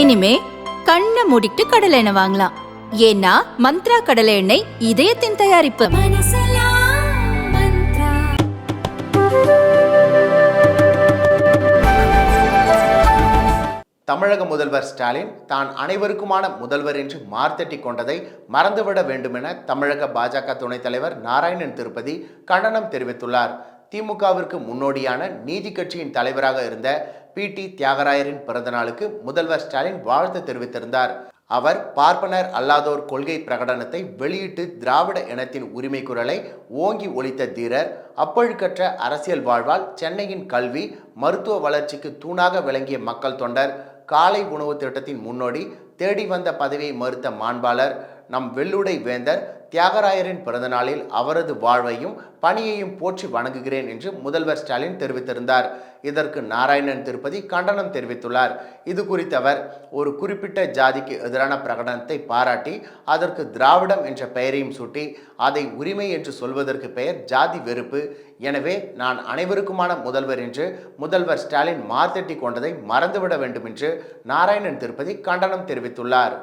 இனிமே கண்ணை மூடிட்டு கடலை எண்ணெய் வாங்கலாம். ஏன்னா மந்த்ரா கடலை எண்ணெய் இதயத்தின் தயாரிப்பு. தமிழக முதல்வர் ஸ்டாலின் தான் அனைவருக்குமான முதல்வர் என்று மார்த்தட்டி கொண்டதை மறந்துவிட வேண்டுமென தமிழக பாஜக துணைத் தலைவர் நாராயணன் திருப்பதி கண்டனம் தெரிவித்துள்ளார். திமுகவிற்கு முன்னோடியான நீதி கட்சியின் தலைவராக இருந்த பி டி தியாகராயரின் பிறந்தநாளுக்கு முதல்வர் ஸ்டாலின் வாழ்த்து தெரிவித்திருந்தார். அவர் பார்ப்பனர் அல்லாதோர் கொள்கை பிரகடனத்தை வெளியிட்டு திராவிட இனத்தின் உரிமை குரலை ஓங்கி ஒழித்த தீரர் அப்பழுக்கற்ற அரசியல் வாழ்வால் சென்னையின் கல்வி மருத்துவ வளர்ச்சிக்கு தூணாக விளங்கிய மக்கள் தொண்டர் காலை உணவு திட்டத்தின் முன்னோடி தேடி வந்த பதவியை மறுத்த மாண்பாளர் நம் வெள்ளுடை வேந்தர் தியாகராயரின் பிறந்தநாளில் அவரது வாழ்வையும் பணியையும் போற்றி வணங்குகிறேன் என்று முதல்வர் ஸ்டாலின் தெரிவித்திருந்தார். இதற்கு நாராயணன் திருப்பதி கண்டனம் தெரிவித்துள்ளார். இது குறித்தவர் ஒரு குறிப்பிட்ட ஜாதிக்கு எதிரான பிரகடனத்தை பாராட்டி அதற்கு திராவிடம் என்ற பெயரையும் சூட்டி அதை உரிமை என்று சொல்வதற்கு பெயர் ஜாதி வெறுப்பு. எனவே நான் அனைவருக்குமான முதல்வர் என்று முதல்வர் ஸ்டாலின் மார்த்தட்டி கொண்டதை மறந்துவிட வேண்டும் என்று நாராயணன் திருப்பதி கண்டனம் தெரிவித்துள்ளார்.